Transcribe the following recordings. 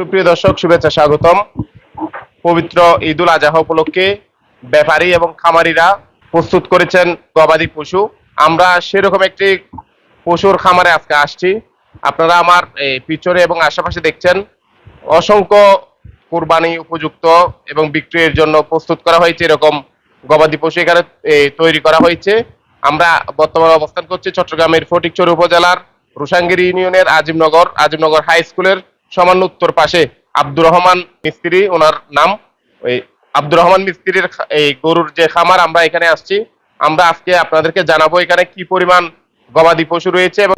সুপ্রিয় দর্শক, শুভেচ্ছা, স্বাগতম। পবিত্র ঈদুল আজহা উপলক্ষে ব্যাপারী এবং খামারিরা প্রস্তুত করেছেন গবাদি পশু। আমরা সেরকম একটি পশুর খামারে আজকে আসছি। আপনারা আমার পিছনে এবং আশেপাশে দেখছেন অসংখ্য কোরবানি উপযুক্ত এবং বিক্রির জন্য প্রস্তুত করা হয়েছে এরকম গবাদি পশু এখানে তৈরি করা হয়েছে। আমরা বর্তমানে অবস্থান করছি চট্টগ্রামের ফটিকচর উপজেলার রুসাঙ্গিরি ইউনিয়নের আজিমনগর আজিমনগর হাই স্কুলের সামান্য উত্তর পাশে আব্দুর রহমান মিস্ত্রি, ওনার নাম, ওই আব্দুর রহমান মিস্ত্রির এই গরুর যে খামার, আমরা এখানে আসছি। আমরা আজকে আপনাদেরকে জানাব এখানে কি পরিমাণ গবাদি পশু রয়েছে এবং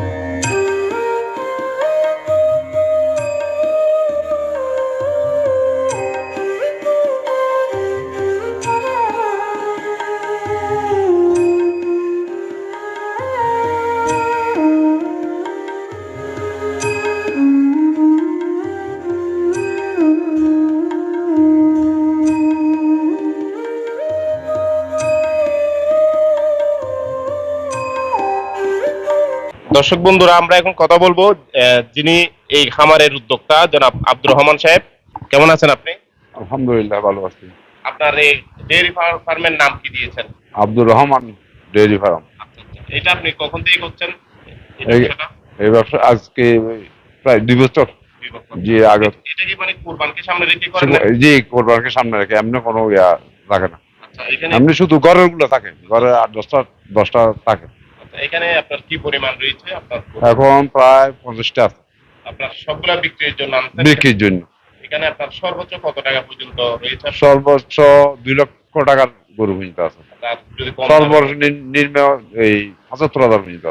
দর্শক বন্ধুরা আমরা এখন কথা বলব যিনি এই খামারের উদ্যোক্তা জনাব আব্দুর রহমান সাহেব। কেমন আছেন আপনি? আলহামদুলিল্লাহ ভালো আছি। আপনার এই ডেয়ারি ফার্মের নাম কি দিয়েছেন? Abdur Rahman dairy farm. আচ্ছা, আচ্ছা। এটা আপনি কখন থেকে করছেন? এই ব্যবসা আজকে প্রায় দুই বছর। জি আগে এটা কি মানে কুরবানকে সামনে রেখে করেন জি কোরবানকে সামনে রেখে এমনি কোনো ইয়া থাকে না। আচ্ছা এখানে এমনি শুধু ঘরেরগুলো থাকে। ঘরে আট দশটা দশটা থাকে। এখানে আপনার কি পরিমাণ রয়েছে? আপনার এখন প্রায় পঞ্চাশটা আছে। আপনার সবগুলা বিক্রির জন্য বিক্রির জন্য। এখানে আপনার সর্বোচ্চ কত টাকা পর্যন্ত রয়েছে? সর্বোচ্চ দুই লক্ষ টাকার গরু পর্যন্ত আছে। এই পঁচাত্তর হাজার পর্যন্ত।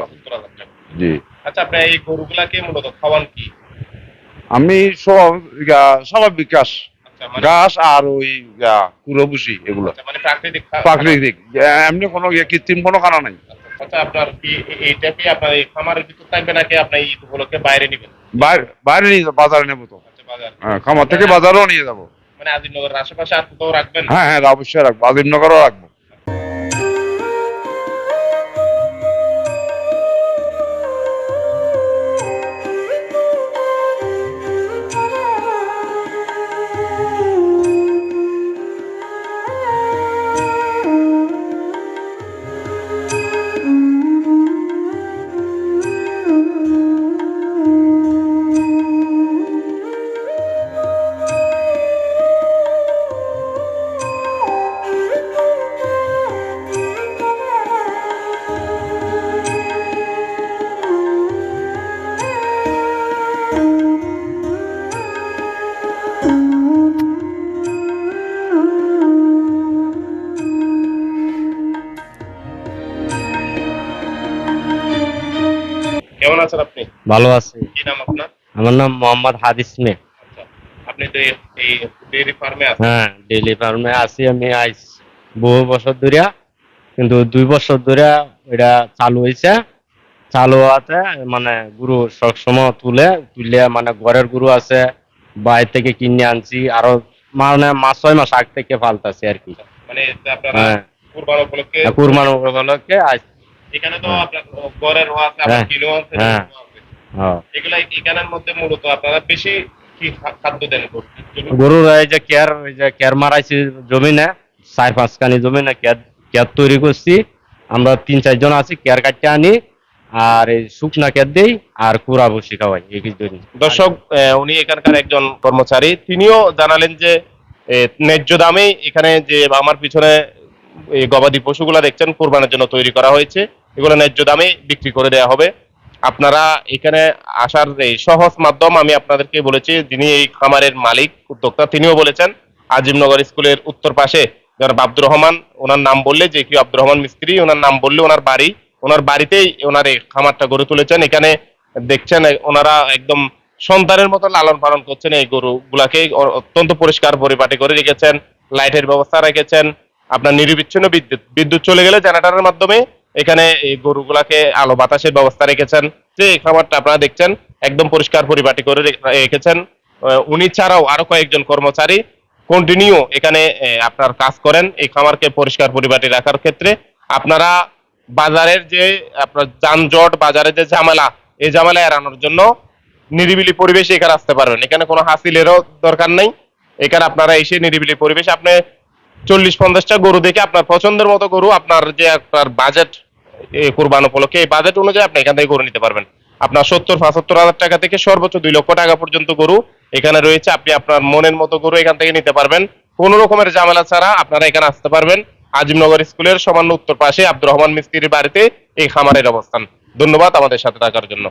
জি। আচ্ছা আপনি এই গরুগুলাকে মূলত খাওয়ান কি? আমি সব স্বাভাবিক ঘাস। আচ্ছা মানে ঘাস আর ওই কুড়ো ভুসি এগুলো। আচ্ছা, মানে প্রাকৃতিক এমনি কোনো ইয়ে কৃত্রিম কোনো খানা নাই। আচ্ছা আপনার কি এইটা কি আপনার এই খামারের ভিতর থাকবে নাকি আপনার এই উপলক্ষে বাইরে নেবেন? বাইরে নিয়ে যাব বাজারে নেব তো। আচ্ছা বাজার। হ্যাঁ, খামার থেকে বাজারও নিয়ে যাব। মানে আজিমনগরের আশেপাশে আর কোথাও রাখবেন? হ্যাঁ হ্যাঁ অবশ্যই রাখব। আজিমনগরও রাখব। কেমন আছেন আপনি? ভালো আছি। কি নাম আপনার? আমার নাম মোহাম্মদ হাদিস মে। আচ্ছা আপনি তো এই- ফার্মে আছেন। হ্যাঁ ফার্মে আছি আমি আইস বহু বছর ধরে কিন্তু দুই বছর ধরে এটা চালু হয়েছে। চালু হওয়াতে মানে গুরু সবসময় তুলে তুলে মানে ঘরের গুরু আছে বাইরে থেকে কিনে আনছি আরও মানে মাস ছয় মাস আগ থেকে ফালতাছি আর কি। মানে আপনারা হ্যাঁ। কুরবান উপলক্ষে কুরবান উপলক্ষে আইস এখানে তো হ্যাঁ। আপনার গড়ের রোয়া আছে আপনার হ্যাঁ। কিলো আছে হ্যাঁ। এগুলা এখানের মধ্যে মূলত আপনারা বেশি কি খাদ্য দেন গরুর এই যে কেয়ার এই যে কেয়ার মারাইছি জমিনে চার পাঁচখানি জমিনে কেয়ার কেয়ার তৈরি করছি আমরা তিন চারজন আছি কেয়ার কাটতে আনি আর এই শুকনা কেয়ার দেই আর কুড়া বসি খাওয়াই এই কিছু দর্শক উনি এখানকার একজন কর্মচারী তিনিও জানালেন যে ন্যায্য দামে এখানে যে আমার পিছনে এই গবাদি পশুগুলা দেখছেন কোরবানের জন্য তৈরি করা হয়েছে এগুলো ন্যায্য দামে বিক্রি করে দেওয়া হবে। আপনারা এখানে আসার এই সহজ মাধ্যম আমি আপনাদেরকে বলেছি, যিনি এই খামারের মালিক, উদ্যোক্তা, তিনিও বলেছেন, আজিমনগর স্কুলের উত্তর পাশে যারা আব্দুর রহমান, ওনার নাম বললে যে কি আব্দুর রহমান মিস্ত্রি, ওনার নাম বললে ওনার বাড়ি, ওনার বাড়িতেই ওনার এই খামারটা গড়ে তুলেছেন। এখানে দেখছেন ওনারা একদম সন্তানের মতো লালন পালন করছেন এই গরুগুলাকে, অত্যন্ত পরিষ্কার পরিপাটি করে রেখেছেন, লাইটের ব্যবস্থা রেখেছেন। আপনার নিরবিচ্ছিন্ন বিদ্যুৎ বিদ্যুৎ চলে গেলে জেনারেটরের মাধ্যমে এখানে এই গরুগুলাকে আলো বাতাসের ব্যবস্থা রেখেছেন। যে খামারটা আপনারা দেখছেন, একদম পরিষ্কার পরিপাটি করে রেখেছেন। উনি ছাড়াও আরও কয়েকজন কর্মচারী কন্টিনিউ এখানে আপনার কাজ করেন এই খামারকে পরিষ্কার পরিপাটি রাখার ক্ষেত্রে। আপনারা বাজারের যে, আপনার যানজট, বাজারের যে ঝামেলা, এই ঝামেলা এড়ানোর জন্য নিরিবিলি পরিবেশে এখানে আসতে পারবেন। এখানে কোনো হাসিলেরও দরকার নেই। এখানে আপনারা এসে নিরিবিলি পরিবেশ আপনি চল্লিশ পঞ্চাশটা গরু দেখে আপনার পছন্দের মতো গরু, আপনার যে আপনার বাজেট কোরবান উপলক্ষে, এই বাজেট অনুযায়ী আপনি এখান থেকে গরু নিতে পারবেন। আপনার সত্তর, পঁচাত্তর হাজার টাকা থেকে সর্বোচ্চ দুই লক্ষ টাকা পর্যন্ত গরু এখানে রয়েছে। আপনি আপনার মনের মতো গরু এখান থেকে নিতে পারবেন। কোনো রকমের জামেলা ছাড়া আপনারা এখানে আসতে পারবেন। আজিমনগর স্কুলের সামান্য উত্তর পাশে আব্দুর রহমান মিস্ত্রির বাড়িতে এই খামারের অবস্থান। ধন্যবাদ আমাদের সাথে থাকার জন্য।